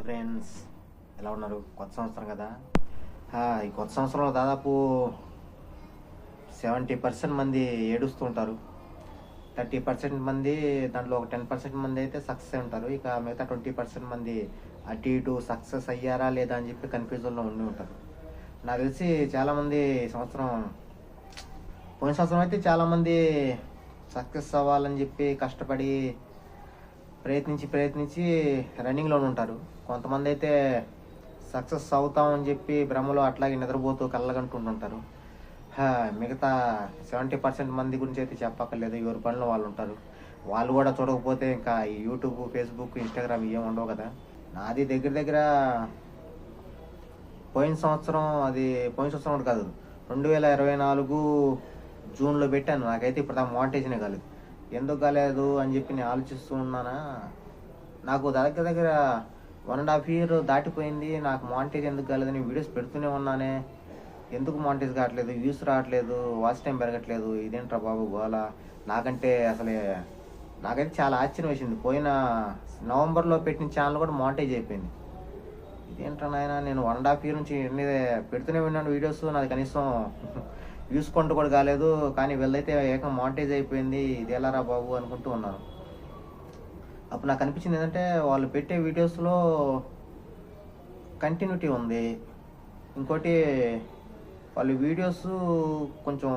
Hello friends ఎలా ఉన్నారు? కొత్త సంవత్సరం కదా? ఈ కొత్త సంవత్సరంలో దాదాపు సెవెంటీ పర్సెంట్ మంది ఏడుస్తూ ఉంటారు. థర్టీ పర్సెంట్ మంది దాంట్లో ఒక టెన్ పర్సెంట్ మంది అయితే సక్సెస్ అయి ఉంటారు. ఇక మిగతా ట్వంటీ పర్సెంట్ మంది అటు ఇటు సక్సెస్ అయ్యారా లేదా అని చెప్పి కన్ఫ్యూజన్లో ఉండి ఉంటారు. నాకు తెలిసి చాలామంది సంవత్సరం పోయిన సంవత్సరం అయితే చాలామంది సక్సెస్ అవ్వాలని చెప్పి కష్టపడి ప్రయత్నించి ప్రయత్నించి రన్నింగ్లో ఉంటారు. కొంతమంది అయితే సక్సెస్ అవుతామని చెప్పి భ్రమలో అట్లాగే నిద్రపోతూ కళ్ళగంటుంటుంటారు హా, మిగతా సెవెంటీ పర్సెంట్ మంది గురించి అయితే చెప్పక్కర్లేదు ఎవరి పనులు వాళ్ళు ఉంటారు. వాళ్ళు కూడా చూడకపోతే ఇంకా ఈ యూట్యూబ్ ఫేస్బుక్ ఇన్స్టాగ్రామ్ ఏం ఉండవు కదా. నాది దగ్గర దగ్గర పోయిన సంవత్సరం అది పోయిన సంవత్సరం ఒకటి కాదు రెండు వేల ఇరవై నాలుగు జూన్లో పెట్టాను. నాకైతే ఇప్పుడు దాకా మోనిటైజనే కాలేదు. ఎందుకు కాలేదు అని చెప్పి నేను ఆలోచిస్తూ ఉన్నానా? నాకు దగ్గర దగ్గర వన్ అండ్ హాఫ్ ఇయర్ దాటిపోయింది. నాకు మానిటైజ్ ఎందుకు కాలేదని వీడియోస్ పెడుతూనే ఉన్నానే. ఎందుకు మానిటైజ్ కావట్లేదు? వ్యూస్ రావట్లేదు. వాచ్ టైం పెరగట్లేదు. ఇదేంట్రా బాబు గోలా? నాకంటే అసలే నాకైతే చాలా ఆశ్చర్యం వేసింది. పోయిన నవంబర్లో పెట్టిన ఛానల్ కూడా మానిటైజ్ అయిపోయింది. ఇదేంట్రా నాయన? నేను వన్ అండ్ హాఫ్ ఇయర్ నుంచి ఎన్ని పెడుతూనే ఉన్నాను వీడియోస్ నాది కనీసం వ్యూస్ కొంట కూడా కాలేదు. కానీ వీళ్ళైతే ఏకం మానిటైజ్ అయిపోయింది. ఇది ఎలారా బాబు అనుకుంటూ ఉన్నాను. అప్పుడు నాకు అనిపించింది ఏంటంటే వాళ్ళు పెట్టే వీడియోస్లో కంటిన్యూటీ ఉంది. ఇంకోటి వాళ్ళు వీడియోస్ కొంచెం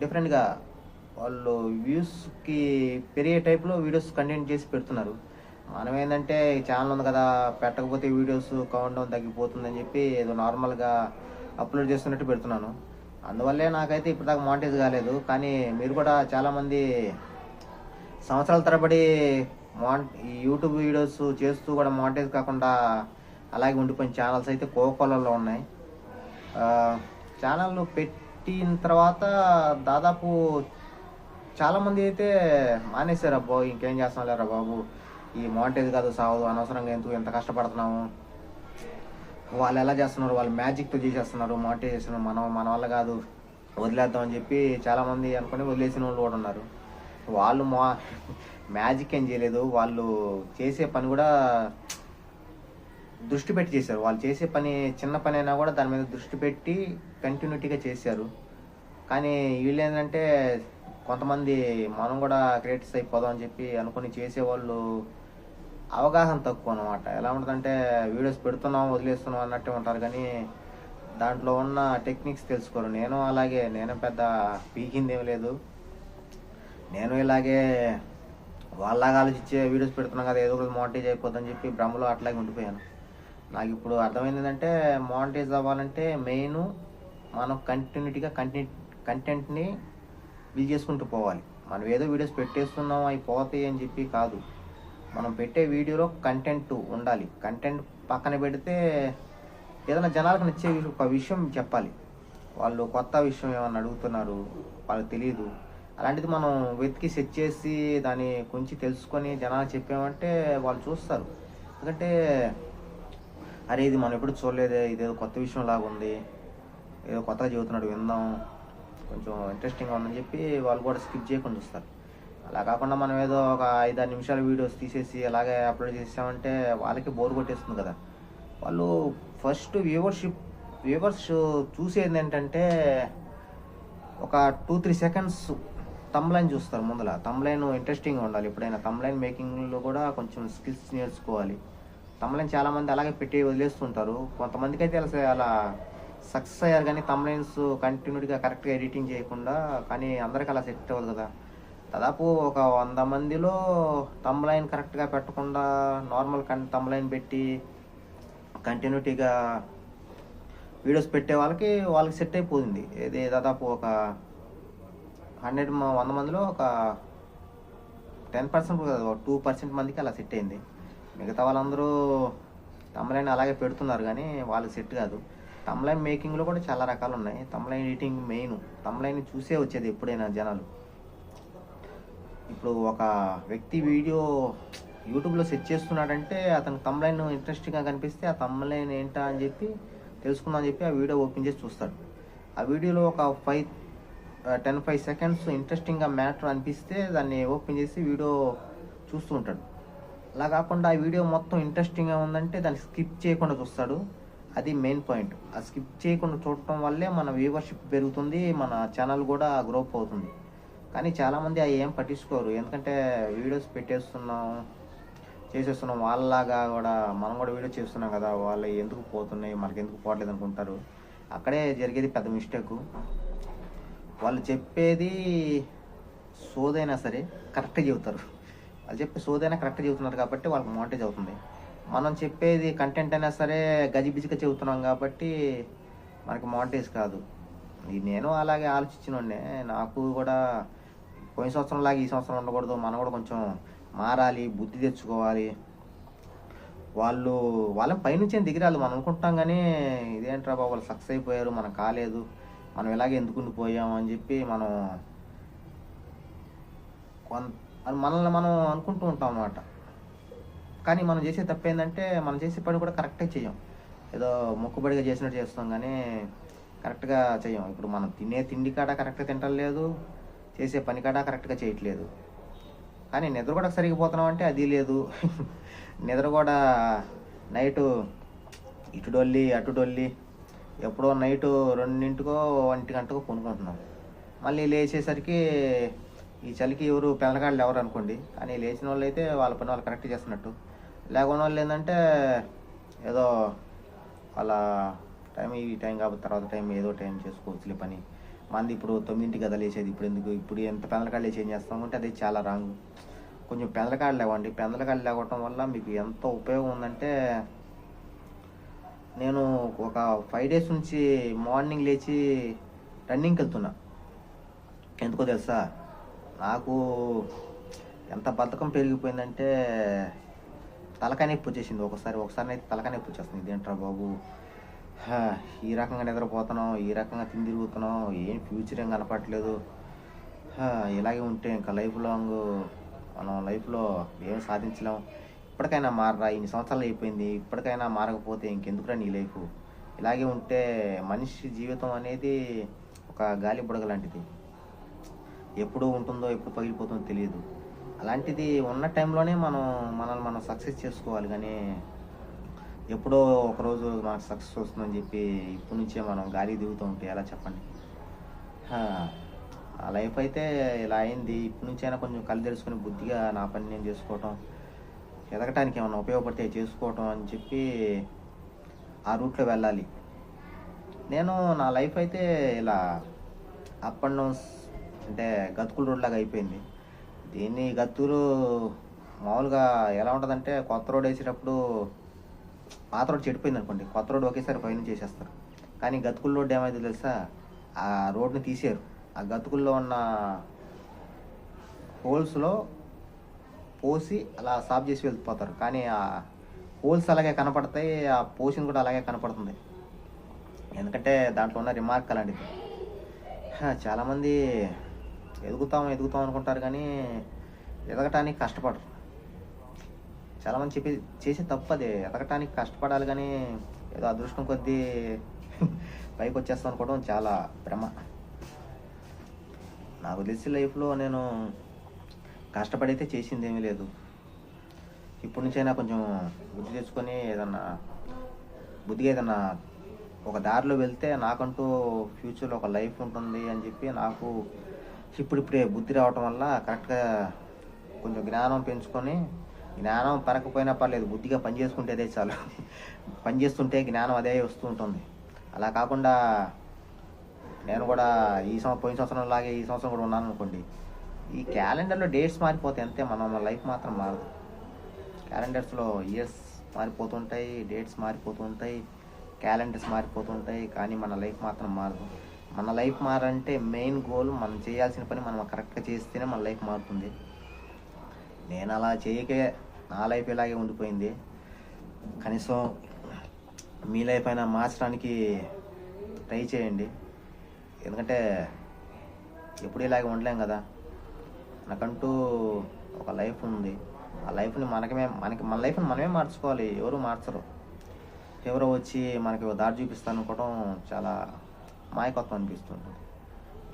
డిఫరెంట్గా వాళ్ళు వ్యూస్కి పెరిగే టైప్లో వీడియోస్ కంటెంట్ చేసి పెడుతున్నారు. మనం ఏంటంటే ఛానల్ ఉంది కదా పెట్టకపోతే వీడియోస్ కౌంట్ డౌన్ తగ్గిపోతుందని చెప్పి ఏదో నార్మల్గా అప్లోడ్ చేస్తున్నట్టు పెడుతున్నాను. అందువల్లే నాకైతే ఇప్పటిదాకా మానిటైజ్ కాలేదు. కానీ మీరు కూడా చాలామంది సంవత్సరాల తరబడి మాన్ ఈ యూట్యూబ్ వీడియోస్ చేస్తూ కూడా మానిటైజ్ కాకుండా అలాగే ఉండిపోయిన ఛానల్స్ అయితే కోకోలలో ఉన్నాయి. ఛానల్ పెట్టిన తర్వాత దాదాపు చాలామంది అయితే మానేశారు అబ్బో ఇంకేం చేస్తాం లేరా బాబు? ఈ మానిటైజ్ కాదు సాగు అనవసరంగా ఎందుకు ఎంత కష్టపడుతున్నాము వాళ్ళు ఎలా చేస్తున్నారు? వాళ్ళు మ్యాజిక్తో చేసేస్తున్నారు మానిటైజ్ చేస్తున్నారు. మనం మన వల్ల కాదు వదిలేద్దాం అని చెప్పి చాలామంది అనుకుని వదిలేసిన వాళ్ళు కూడా ఉన్నారు. వాళ్ళు మా మ్యాజిక్ ఏం చేయలేదు. వాళ్ళు చేసే పని కూడా దృష్టి పెట్టి చేశారు. వాళ్ళు చేసే పని చిన్న పని అయినా కూడా దాని మీద దృష్టి పెట్టి కంటిన్యూటీగా చేశారు. కానీ వీళ్ళు ఏంటంటే కొంతమంది మనం కూడా క్రియేటర్స్ అయిపోదాం అని చెప్పి అనుకుని చేసేవాళ్ళు అవగాహన తక్కువ అనమాట ఎలా ఉంటుందంటే వీడియోస్ పెడుతున్నాం వదిలేస్తున్నాం అన్నట్టే ఉంటారు. కానీ దాంట్లో ఉన్న టెక్నిక్స్ తెలుసుకోరు. నేను అలాగే నేను పెద్ద పీకింది ఏం లేదు. నేను ఇలాగే వాళ్ళలాగా ఆలోచించే వీడియోస్ పెడుతున్నాం కదా ఏదో ఒకటి మోనిటైజ్ అయిపోతుందని చెప్పి భ్రమలో అట్లాగే ఉండిపోయాను. నాకు ఇప్పుడు అర్థమైంది ఏంటంటే మోనిటైజ్ అవ్వాలంటే మెయిన్ మనం కంటిన్యూటీగా కంటెంట్ కంటెంట్ని బిల్ చేసుకుంటూ పోవాలి. మనం ఏదో వీడియోస్ పెట్టేస్తున్నాం అవి పోతాయి అని చెప్పి కాదు. మనం పెట్టే వీడియోలో కంటెంట్ ఉండాలి. కంటెంట్ పక్కన పెడితే ఏదైనా జనాలకు నచ్చే విషయం- ఒక విషయం చెప్పాలి. వాళ్ళు కొత్త విషయం ఏమన్నా అడుగుతున్నారు వాళ్ళకి తెలియదు. అలాంటిది మనం వెతికి సెట్ చేసి దాన్ని కొంచెం తెలుసుకొని జనాలు చెప్పామంటే వాళ్ళు చూస్తారు. ఎందుకంటే అరే ఇది మనం ఎప్పుడు చూడలేదే ఇదేదో కొత్త విషయం లాగా ఉంది ఏదో కొత్తగా చెబుతున్నాడు విందాం కొంచెం ఇంట్రెస్టింగ్గా ఉందని చెప్పి వాళ్ళు కూడా స్కిప్ చేయకుండా చూస్తారు. అలా కాకుండా మనం ఏదో ఒక ఐదారు నిమిషాల వీడియోస్ తీసేసి అలాగే అప్లోడ్ చేసామంటే వాళ్ళకి బోర్ కొట్టేస్తుంది కదా. వాళ్ళు ఫస్ట్ వ్యూవర్షిప్ వ్యూవర్స్ చూసేది ఏంటంటే ఒక టూ త్రీ సెకండ్స్ తమ్లైన్ చూస్తారు ముందల. తమ్లైన్ ఇంట్రెస్టింగ్గా ఉండాలి. ఎప్పుడైనా తమ్లైన్ మేకింగ్లో కూడా కొంచెం స్కిల్స్ నేర్చుకోవాలి. తమ్లైన్ చాలామంది అలాగే పెట్టి వదిలేస్తుంటారు. కొంతమందికి అయితే అలా అలా సక్సెస్ అయ్యారు కానీ తమ్లైన్స్ కంటిన్యూగా కరెక్ట్గా ఎడిటింగ్ చేయకుండా కానీ అందరికి అలా సెట్ అవ్వదు కదా. దాదాపు ఒక వంద మందిలో తమ్లైన్ కరెక్ట్గా పెట్టకుండా నార్మల్ కన్ తమ్లైన్ పెట్టి కంటిన్యూటీగా వీడియోస్ పెట్టే వాళ్ళకి వాళ్ళకి సెట్ అయిపోతుంది ఇది దాదాపు ఒక హండ్రెడ్ వంద మందిలో ఒక టెన్ పర్సెంట్ టూ పర్సెంట్ మందికి అలా సెట్ అయింది. మిగతా వాళ్ళందరూ తమలైన్ అలాగే పెడుతున్నారు కానీ వాళ్ళకి సెట్ కాదు. తమలైన్ మేకింగ్లో కూడా చాలా రకాలు ఉన్నాయి. తమలైన్ ఎడిటింగ్ మెయిన్. తమలైన్ చూసే వచ్చేది ఎప్పుడైనా జనాలు. ఇప్పుడు ఒక వ్యక్తి వీడియో యూట్యూబ్లో సెట్ చేస్తున్నాడంటే అతను తమ్లైన్ ఇంట్రెస్టింగ్గా కనిపిస్తే ఆ తమ్లైన్ ఏంటా అని చెప్పి తెలుసుకుందాం అని చెప్పి ఆ వీడియో ఓపెన్ చేసి చూస్తాడు. ఆ వీడియోలో ఒక ఫైవ్ టెన్ ఫైవ్ సెకండ్స్ ఇంట్రెస్టింగ్గా మ్యాటర్ అనిపిస్తే దాన్ని ఓపెన్ చేసి వీడియో చూస్తూ ఉంటాడు. అలా కాకుండా ఆ వీడియో మొత్తం ఇంట్రెస్టింగ్గా ఉందంటే దాన్ని స్కిప్ చేయకుండా చూస్తాడు. అది మెయిన్ పాయింట్ ఆ స్కిప్ చేయకుండా చూడటం వల్లే మన వ్యూవర్షిప్ పెరుగుతుంది మన ఛానల్ కూడా గ్రోప్ అవుతుంది కానీ చాలామంది అవి ఏం పట్టించుకోరు. ఎందుకంటే వీడియోస్ పెట్టేస్తున్నాం చేసేస్తున్నాం. వాళ్ళలాగా కూడా మనం కూడా వీడియో చేస్తున్నాం కదా వాళ్ళు ఎందుకు పోతున్నాయి మనకి ఎందుకు పోవట్లేదు అనుకుంటారు. అక్కడే జరిగేది పెద్ద మిస్టేక్ వాళ్ళు చెప్పేది సోదైనా సరే కరెక్ట్గా చెబుతారు. వాళ్ళు చెప్పే సోదైనా కరెక్ట్గా చెబుతున్నారు కాబట్టి వాళ్ళకి మోంటేజ్ అవుతుంది. మనం చెప్పేది కంటెంట్ అయినా సరే గజిబిజిగా చెబుతున్నాం కాబట్టి మనకి మోంటేజ్ కాదు. నేను అలాగే ఆలోచించినండే నాకు కూడా పోయిన సంవత్సరం లాగా ఈ సంవత్సరం ఉండకూడదు. మనం కూడా కొంచెం మారాలి బుద్ధి తెచ్చుకోవాలి. వాళ్ళు వాళ్ళని పైనుంచి దిగిరాలి మనం అనుకుంటాం కానీ ఇదేంట్రా బాబు వాళ్ళు సక్సెస్ అయిపోయారు మనం కాలేదు. మనం ఇలాగే ఎందుకు ఉండిపోయాం అని చెప్పి మనం కొన్ మనల్ని మనం అనుకుంటూ ఉంటాం అన్నమాట. కానీ మనం చేసే తప్పు ఏంటంటే మనం చేసే పని కూడా కరెక్ట్గా చేయం. ఏదో మొక్కుబడిగా చేసినట్టు చేస్తాం కానీ కరెక్ట్గా చేయం. ఇప్పుడు మనం తినే తిండి కాడ కరెక్ట్గా తింటలేదు చేసే పని కాడ కరెక్ట్గా చేయట్లేదు. కానీ నిద్ర కూడా సరిగ్గా పోతున్నాం అంటే అది లేదు. నిద్ర కూడా నైటు ఇటు డొల్లి అటు డొల్లి ఎప్పుడో నైట్ రెండింటికో ఒంటి గంటకో కొనుక్కుంటున్నాం మళ్ళీ లేచేసరికి ఈ చలికి ఎవరు పిల్లగాళ్ళు ఎవరు అనుకోండి. కానీ లేచిన వాళ్ళు అయితే వాళ్ళ పని వాళ్ళు కరెక్ట్ చేస్తున్నట్టు. లేకుండా వాళ్ళు ఏంటంటే ఏదో వాళ్ళ టైం ఈ టైం కాబట్టి తర్వాత టైం ఏదో టైం చేసుకోవచ్చులే పని. మంది ఇప్పుడు తొమ్మిదింటికి కదా లేచేది. ఇప్పుడు ఎందుకు? ఇప్పుడు ఎంత పెందలకాళ్ళు లేచి ఏం చేస్తాం అంటే అది చాలా రాంగ్. కొంచెం పెందలకాళ్ళు లేవండి. పెందలకాళ్ళు లేవటం వల్ల మీకు ఎంత ఉపయోగం ఉందంటే నేను ఒక ఫైవ్ డేస్ నుంచి మార్నింగ్ లేచి రన్నింగ్కి వెళ్తున్నా. ఎందుకో తెలుసా? నాకు ఎంత బద్ధకం పెరిగిపోయిందంటే తలకాయ నొప్పి వచ్చేసింది. ఒకసారి ఒకసారి అయితే తలకాయ నొప్పి వచ్చేస్తుంది. ఇదేంట్రా బాబు? ఈ రకంగా నిద్రపోతున్నాం ఈ రకంగా తిని తిరుగుతున్నాం ఏం ఫ్యూచర్ ఏం కనపట్లేదు ఇలాగే ఉంటే ఇంకా లైఫ్ లాంగ్ మనం లైఫ్లో ఏం సాధించలేం. ఇప్పటికైనా మారరా ఇన్ని సంవత్సరాలు అయిపోయింది ఇప్పటికైనా మారకపోతే ఇంకెందుకురా నీ లైఫ్ ఇలాగే ఉంటే మనిషి జీవితం అనేది ఒక గాలి బుడగ లాంటిది. ఎప్పుడు ఉంటుందో ఎప్పుడు పగిలిపోతుందో తెలియదు. అలాంటిది ఉన్న టైంలోనే మనం మనల్ని మనం సక్సెస్ చేసుకోవాలి. కానీ ఎప్పుడో ఒకరోజు మనకు సక్సెస్ వస్తుందని చెప్పి ఇప్పటి నుంచే మనం గాలి దిగుతూ ఉంటే ఎలా చెప్పండి? ఆ లైఫ్ అయితే ఇలా అయింది. ఇప్పటి నుంచైనా కొంచెం కళ్ళు తెలుసుకుని బుద్ధిగా నా పని నేను చేసుకోవటం ఎదగటానికి ఏమైనా ఉపయోగపడితే చేసుకోవటం అని చెప్పి ఆ రూట్లో వెళ్ళాలి. నేను నా లైఫ్ అయితే ఇలా అప్ అండ్ డౌన్స్ అంటే గతుకుల రోడ్ లాగా అయిపోయింది. దీన్ని గతులు మామూలుగా ఎలా ఉంటుందంటే కొత్త రోడ్ వేసేటప్పుడు పాత రోడ్ చెడిపోయింది అనుకోండి. కొత్త రోడ్ ఒకేసారి పైన చేసేస్తారు కానీ గతుకుల రోడ్ ఏమైందో తెలుసా? ఆ రోడ్ని తీసారు ఆ గతుకుల్లో ఉన్న హోల్స్లో పోసి అలా సాఫ్ చేసి వెళ్ళిపోతారు. కానీ ఆ హోల్స్ అలాగే కనపడతాయి ఆ పోషన్ కూడా అలాగే కనపడుతుంది. ఎందుకంటే దాంట్లో ఉన్న రిమార్క్ అలాంటిది. చాలామంది ఎదుగుతాం ఎదుగుతాం అనుకుంటారు కానీ ఎదగటానికి కష్టపడరు. చాలామంది చెప్పి చేసే తప్పు అదే. ఎదగటానికి కష్టపడాలి కానీ ఏదో అదృష్టం కొద్దీ పైకి వచ్చేస్తాం అనుకోవడం చాలా భ్రమ. నాకు తెలిసి లైఫ్లో నేను కష్టపడైతే చేసింది ఏమీ లేదు. ఇప్పటి నుంచైనా కొంచెం బుద్ధి తెచ్చుకొని ఏదన్నా బుద్ధిగా ఏదన్నా ఒక దారిలో వెళ్తే నాకంటూ ఫ్యూచర్లో ఒక లైఫ్ ఉంటుంది అని చెప్పి నాకు ఇప్పుడిప్పుడే బుద్ధి రావటం వల్ల కరెక్ట్గా కొంచెం జ్ఞానం పెంచుకొని జ్ఞానం పెరగకపోయినా పర్లేదు బుద్ధిగా పని చేసుకుంటే అదే చాలు. పని చేస్తుంటే జ్ఞానం అదే వస్తూ ఉంటుంది. అలా కాకుండా నేను కూడా ఈ సంవత్సరం పోయిన సంవత్సరం లాగే ఈ సంవత్సరం కూడా ఉన్నాను అనుకోండి ఈ క్యాలెండర్లో డేట్స్ మారిపోతాయి. అంతే మనం మన లైఫ్ మాత్రం మారదు. క్యాలెండర్స్లో ఇయర్స్ మారిపోతుంటాయి డేట్స్ మారిపోతుంటాయి క్యాలెండర్స్ మారిపోతుంటాయి కానీ మన లైఫ్ మాత్రం మారదు. మన లైఫ్ మారంటే మెయిన్ గోల్ మనం చేయాల్సిన పని మనం కరెక్ట్గా చేస్తేనే మన లైఫ్ మారుతుంది. నేను అలా చేయకే నా లైఫ్ ఇలాగే ఉండిపోయింది. కనీసం మీ లైఫ్ అయినా మార్చడానికి ట్రై చేయండి. ఎందుకంటే ఎప్పుడు ఇలాగే ఉండలేం కదా. మనకంటూ ఒక లైఫ్ ఉంది. ఆ లైఫ్ని మనకమే మనకి మన లైఫ్ని మనమే మార్చుకోవాలి. ఎవరు మార్చరు. ఎవరో వచ్చి మనకి దారి చూపిస్తాను అనుకోవడం చాలా మాయకత్వం అనిపిస్తుంటుంది.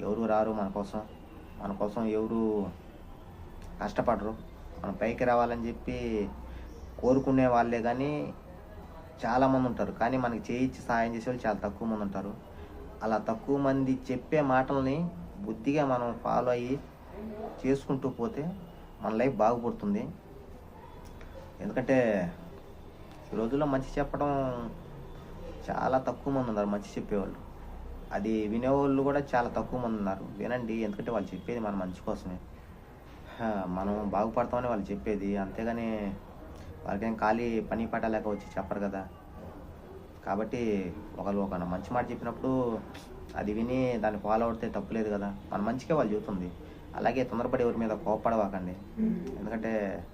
ఎవరు రారు మన కోసం. మన కోసం ఎవరు కష్టపడరు. మనం పైకి రావాలని చెప్పి కోరుకునే వాళ్ళే కానీ చాలామంది ఉంటారు. కానీ మనకి చేయించి సహాయం చేసే వాళ్ళు చాలా తక్కువ మంది ఉంటారు. అలా తక్కువ మంది చెప్పే మాటల్ని బుద్ధిగా మనం ఫాలో అయ్యి చేసుకుంటూ పోతే మన లైఫ్ బాగుపడుతుంది. ఎందుకంటే ఈ రోజుల్లో మంచి చెప్పడం చాలా తక్కువ మంది ఉన్నారు మంచి చెప్పేవాళ్ళు. అది వినేవాళ్ళు కూడా చాలా తక్కువ మంది ఉన్నారు. వినండి ఎందుకంటే వాళ్ళు చెప్పేది మన మంచి కోసమే. మనం బాగుపడతామని వాళ్ళు చెప్పేది. అంతేగాని వాళ్ళకేం ఖాళీ పని పాట లేక వచ్చి చెప్పరు కదా. కాబట్టి ఒకరు ఒక మంచి మాట చెప్పినప్పుడు అది విని దాన్ని ఫాలో అవుతే తప్పులేదు కదా. మన మంచికే వాళ్ళు చెబుతుంది. అలాగే తొందరపడి ఎవరి మీద కోపడవాకండి. ఎందుకంటే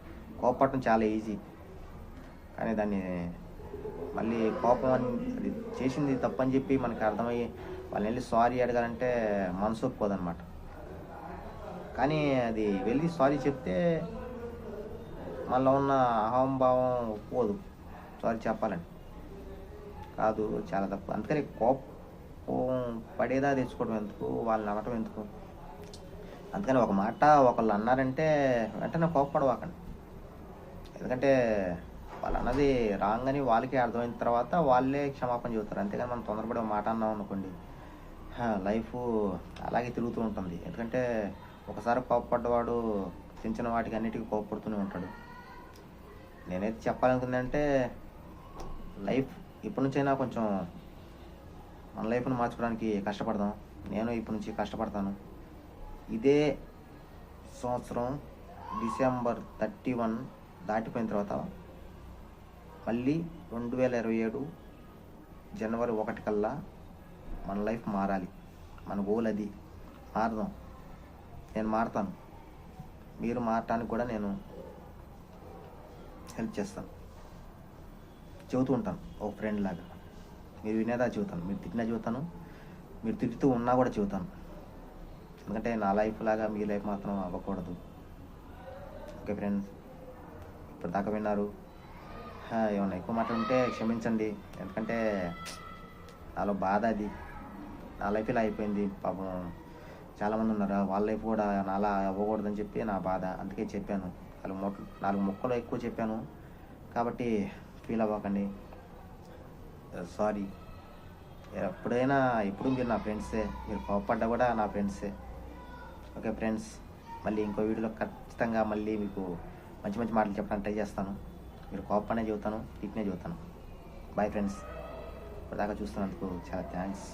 కోపడటం చాలా ఈజీ. కానీ దాన్ని మళ్ళీ కోపం అని అది చేసింది తప్పని చెప్పి మనకి అర్థమయ్యి వాళ్ళని వెళ్ళి సారీ అడగాలంటే మనసు ఒప్పుకోదన్నమాట. కానీ అది వెళ్ళి సారీ చెప్తే మనలో ఉన్న అహంభావం ఒప్పుకోదు. సారీ చెప్పాలని. కాదు చాలా తప్పు. అందుకని కోపం పడేదా తెచ్చుకోవడం ఎందుకు? వాళ్ళని అనటం ఎందుకు? అందుకని ఒక మాట ఒకళ్ళు అన్నారంటే వెంటనే కోపపడవాకండి. ఎందుకంటే వాళ్ళు అన్నది రాంగ్ అని వాళ్ళకి అర్థమైన తర్వాత వాళ్ళే క్షమాపణ చెబుతారు. అంతేగాని మనం తొందరపడి మాట అన్నాం అనుకోండి లైఫ్ అలాగే తిరుగుతూ ఉంటుంది. ఎందుకంటే ఒకసారి కోపపడ్డవాడు చిన్న చిన్న వాటికి అన్నిటికీ కోపపడుతూనే ఉంటాడు. నేనైతే చెప్పాలనుకుందంటే లైఫ్ ఇప్పటి నుంచైనా కొంచెం మన లైఫ్ను మార్చుకోవడానికి కష్టపడదాం. నేను ఇప్పటి నుంచి కష్టపడతాను. ఇదే సంవత్సరం డిసెంబర్ థర్టీ వన్ దాటిపోయిన తర్వాత మళ్ళీ రెండు వేల ఇరవై ఏడు జనవరి ఒకటి కల్లా మన లైఫ్ మారాలి. మన గోల్ అది. మారదాం. నేను మారతాను. మీరు మారటానికి కూడా నేను హెల్ప్ చేస్తాను. చెబుతూ ఉంటాను ఒక ఫ్రెండ్ లాగా. మీరు వినేదా చెబుతాను. మీరు తిట్టినా చెబుతాను. మీరు తిట్టుతూ ఉన్నా కూడా చెబుతాను. ఎందుకంటే నా లైఫ్ లాగా మీ లైఫ్ మాత్రం అవ్వకూడదు. Okay friends? ఇప్పుడు దాకా విన్నారు ఏమన్నా ఎక్కువ మాట్లాడుంటే ఉంటే క్షమించండి. ఎందుకంటే నాలో బాధ అది. నా లైఫ్ ఇలా అయిపోయింది. పాపం చాలామంది ఉన్నారు. వాళ్ళ లైఫ్ కూడా నాలా అవ్వకూడదని చెప్పి నా బాధ. అందుకే చెప్పాను. నాలుగు మొక్కలు నాలుగు మొక్కలు ఎక్కువ చెప్పాను. కాబట్టి ఫీల్ అవ్వకండి. Uh, సారీ ఎప్పుడైనా ఎప్పుడు మీరు నా ఫ్రెండ్సే మీరు కోపడ్డా కూడా నా ఫ్రెండ్సే ఓకే ఫ్రెండ్స్ మళ్ళీ ఇంకో వీడియోలో ఖచ్చితంగా మళ్ళీ మీకు మంచి మంచి మాటలు చెప్పడానికి ట్రై చేస్తాను. మీరు కోపనే చెబుతాను ఇట్నే చెబుతాను బాయ్ ఫ్రెండ్స్ ఇప్పటిదాకా చూస్తున్నందుకు చాలా థ్యాంక్స్